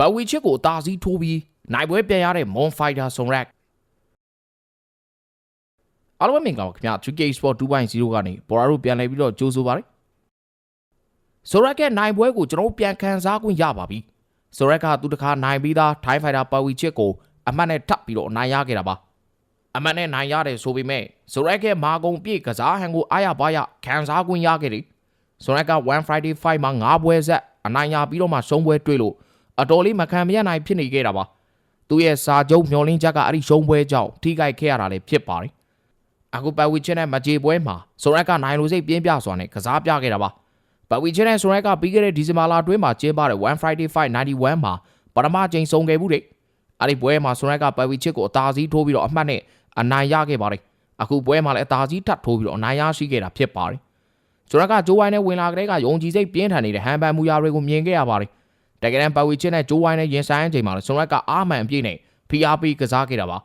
ဘဝီချစ်ကိုအသာစီးထိုးပြီးနိုင်ပွဲပြန်ရတဲ့ Mon Fighter Sonrak အားလုံးပဲမင်္ဂလာပါခင်ဗျာ 3K Sport 2.0ကနေဘော်ရာတို့ပြန်လည်ပြီးတော့ကြိုးဆိုပါရစေဆိုရက်ရဲ့နိုင်ပွဲကိုကျွန်တော်တို့ပြန်ခံစားခွင့်ရပါပြီဆိုရက်ကသူတခါနိုင်ပြီးသားထိုင်းဖိုင်တာပါဝီချစ်ကိုအမှတ်နဲ့ထပ်ပြီးတော့အနိုင်ရခဲ့တာပါအမှတ်နဲ့နိုင်ရတယ်ဆိုပေမဲ့ဆိုရက်ရဲ့မာကုံပြည့်ကစားဟန်ကိုအားရပါရခံစားခွင့်ရခဲ့တယ်ဆိုရက်က1 Friday Fight မှာ9ပွဲဆက်အနိုင်ရပြီးတော့မှရှုံးပွဲတွေ့လို့ အတော်လေးမခံမရနိုင်ဖြစ်နေခဲ့တာပါသူရဲ့စာချုပ်မျောလင်းချက်ကအဲ့ဒီရှုံးပွဲကြောင့်ထိခိုက်ခဲ့ရတာလည်းဖြစ်ပါတယ်အခုပါဝီချစ်နဲ့မကြေပွဲမှာဆိုရက်ကနိုင်လို့စိတ်ပြင်းပြစွာနဲ့ကစားပြခဲ့တာပါပဝီချဲနဲ့ဆိုရိုက်ကပြီးခဲ့တဲ့ဒီဇင်ဘာလအတွင်းမှာကျင်းပတဲ့1 Friday Fight 91မှာပထမကြိမ်ဆုံးခဲ့မှုတဲ့အဲ့ဒီပွဲမှာဆိုရိုက်ကပဝီချစ်ကိုအသာစီးထိုးပြီးတော့အမှတ်နဲ့အနိုင်ရခဲ့ပါတယ်အခုပွဲမှာလည်းအသာစီးထပ်ထိုးပြီးတော့အနိုင်ရရှိခဲ့တာဖြစ်ပါတယ်ဆိုရိုက်ကဂျိုးဝိုင်းနဲ့ဝင်လာတဲ့ကယုံကြည်စိတ်ပြင်းထန်နေတဲ့ဟန်ပန်မူရာတွေကိုမြင်ခဲ့ရပါတယ် တကယ်တမ်းပဝီချစ်နဲ့ဂျိုးဝိုင်းနဲ့ရင်ဆိုင်တဲ့အချိန်မှာလည်းဆိုရိုက်ကအာမန်အပြည့်နဲ့ PRP ကစားခဲ့တာပါ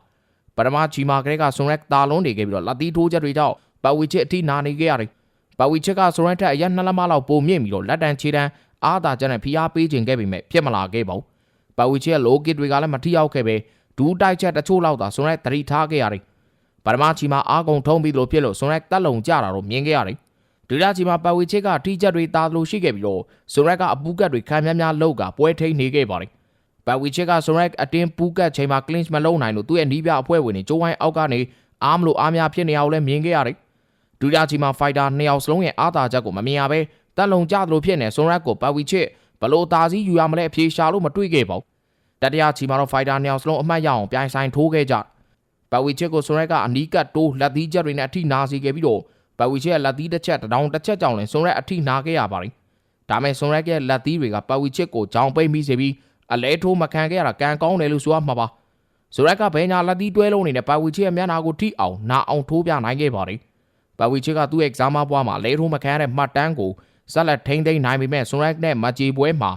ပထမချီမာကလေးကဆိုရက်တာလုံးနေခဲ့ပြီးတော့လက်သီးထိုးချက်တွေကြောင့်ပဝီချစ်အထိနာနေခဲ့ရတယ်ပါဝီချက်ကဆိုရန်ထက်အရက်နှစ်လက်မလောက်ပုံမြင့်ပြီးတော့လက်တန်ချေတန်းအားသာချက်နဲ့ဖိအားပေးခြင်းခဲ့ပေမဲ့ဖြစ်မလာခဲ့ပါဘူး။ပါဝီချက်ရဲ့လိုကစ်တွေကလည်းမထိရောက်ခဲ့ပဲဒူးတိုက်ချက်တချို့လောက်သာဆိုရန်တတိထားခဲ့ရတယ်။ပထမချီမှာအားကုန်ထုံးပြီးလို့ဖြစ်လို့ဆိုရန်တက်လုံကြတာတော့မြင်ခဲ့ရတယ်။ ဒုတိယချီမှာပါဝီချက်ကထိချက်တွေတာလို့ရှိခဲ့ပြီးတော့ဆိုရန်ကအပူကတ်တွေခံများများလောက်ကပွဲထိန်နေခဲ့ပါတယ်။ပါဝီချက်ကဆိုရန်အတင်းပူကတ်ချိန်မှာ clinch မလုံးနိုင်လို့သူ့ရဲ့နီးပြအဖွဲ့ဝင်တွေကျိုးဝိုင်းအောက်ကနေအားမလို့အားများဖြစ်နေအောင်လည်းမြင်ခဲ့ရတယ်။ဒုတိယချီမှာဖိုက်တာနှစ်ယောက်စလုံးရဲ့အာသာချက်ကိုမမြင်ရပဲတက်လုံကြသလိုဖြစ်နေဆွန်ရက်ကိုပတ်ဝီချစ်ဘလို့တာစီယူရမလဲအပြေရှာလို့မတွေ့ခဲ့ပါဘူးတတိယချီမှာတော့ဖိုက်တာနှစ်ယောက်စလုံးအမှတ်ရအောင်ပြိုင်ဆိုင်ထိုးခဲ့ကြပတ်ဝီချစ်ကိုဆွန်ရက်ကအနီးကပ်တိုးလက်သီးချက်တွေနဲ့အထိနာစီခဲ့ပြီးတော့ ပတ်ဝီချစ်ရဲ့လက်သီးတစ်ချက်တောင်တစ်ချက်ကြောင့်လည်းဆွန်ရက်အထိနာခဲ့ရပါတယ်ဒါမဲ့ဆွန်ရက်ရဲ့လက်သီးတွေကပတ်ဝီချစ်ကိုကြောင်ပိတ်မိစေပြီးအလဲထိုးမခံခဲ့ရတာကံကောင်းတယ်လို့ဆိုရမှာပါဆိုရက်ကဘဲညာလက်သီးတွဲလုံးနေတဲ့ပတ်ဝီချစ်ရဲ့မျက်နှာကိုထိအောင်နာအောင်ထိုးပြနိုင်ခဲ့ပါတယ်ပါဝီချစ်ကသူ့ရဲ့ကစားမပွားမှာလဲထိုးမခံရတဲ့မှတ်တမ်းကိုဆက်လက်ထိန်းသိမ်းနိုင်ပေမဲ့ဆွန်ရက်နဲ့မဂျီပွဲမှာ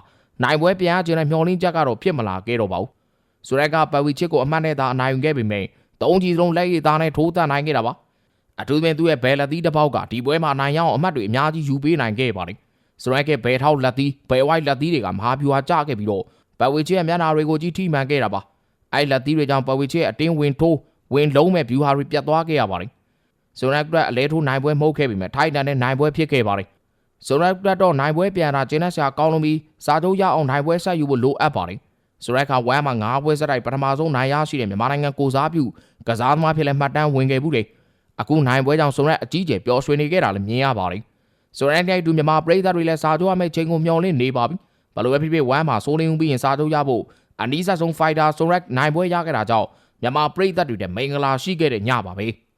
နိုင်ပွဲပြန်ရခြင်းနဲ့မျောလင်းချက်ကတော့ဖြစ်မလာခဲ့တော့ပါဘူး။ဆွန်ရက်ကပါဝီချစ်ကိုအမှတ်နဲ့သာအနိုင်ယူခဲ့ပေမဲ့သုံးကြီးစလုံးလက်ရည်သားနဲ့ထိုးတတ်နိုင်ခဲ့တာပါ။ အထူးသဖြင့်သူ့ရဲ့ဘယ်လက်သီးတစ်ပေါက်ကဒီပွဲမှာနိုင်ရအောင်အမှတ်တွေအများကြီးယူပေးနိုင်ခဲ့ပါတယ်။ဆွန်ရက်ကဘယ်ထောက်လက်သီးဘယ်ဝိုက်လက်သီးတွေကမဟာဗျူဟာကျခဲ့ပြီးတော့ပါဝီချစ်ရဲ့မျက်နှာတွေကိုကြီးထိမှန်ခဲ့တာပါ။အဲ့လက်သီးတွေကြောင့်ပါဝီချစ်ရဲ့အတင်းဝင်ထိုးဝင်လုံးမဲ့ဗျူဟာတွေပြတ်သွားခဲ့ရပါတယ်။ဆိုရက်ကွက်အလဲထိုးနိုင်ပွဲမဟုတ်ခဲ့ပြီမဲ့ထိုက်တန်တဲ့နိုင်ပွဲဖြစ်ခဲ့ပါတယ်။ဆိုရက်ကွက်တော့နိုင်ပွဲပြန်တာကျင်းတဲ့ဆရာကောင်းလုံးပြီးစာချုပ်ရအောင်နိုင်ပွဲဆက်ယူဖို့လိုအပ်ပါတယ်။ဆိုရက်ကဝမ်းမှာ၅ပွဲဆက်တိုက်ပထမဆုံးနိုင်ရရှိတဲ့မြန်မာနိုင်ငံကိုစားပြုကစားသမားဖြစ်လဲမှတ်တမ်းဝင်ခဲ့ဘူးလေ။ အခုနိုင်ပွဲကြောင့်ဆိုရက်အကြီးကျယ်ပျော်ရွှင်နေခဲ့တာလည်းမြင်ရပါတယ်။ဆိုရက်တိုက်တူမြန်မာပြည်သားတွေလည်းစာချုပ်ရမယ့်ချိန်ကိုမျှော်လင့်နေပါပြီ။ဘလို့ပဲဖြစ်ဖြစ်ဝမ်းမှာစိုးလင်းဦးပြီးရင်စာချုပ်ရဖို့အနီးဆက်ဆုံးဖိုက်တာဆိုရက်နိုင်ပွဲရခဲ့တာကြောင့်မြန်မာပြည်သားတွေတဲ့မင်္ဂလာရှိခဲ့တဲ့ညပါပဲ။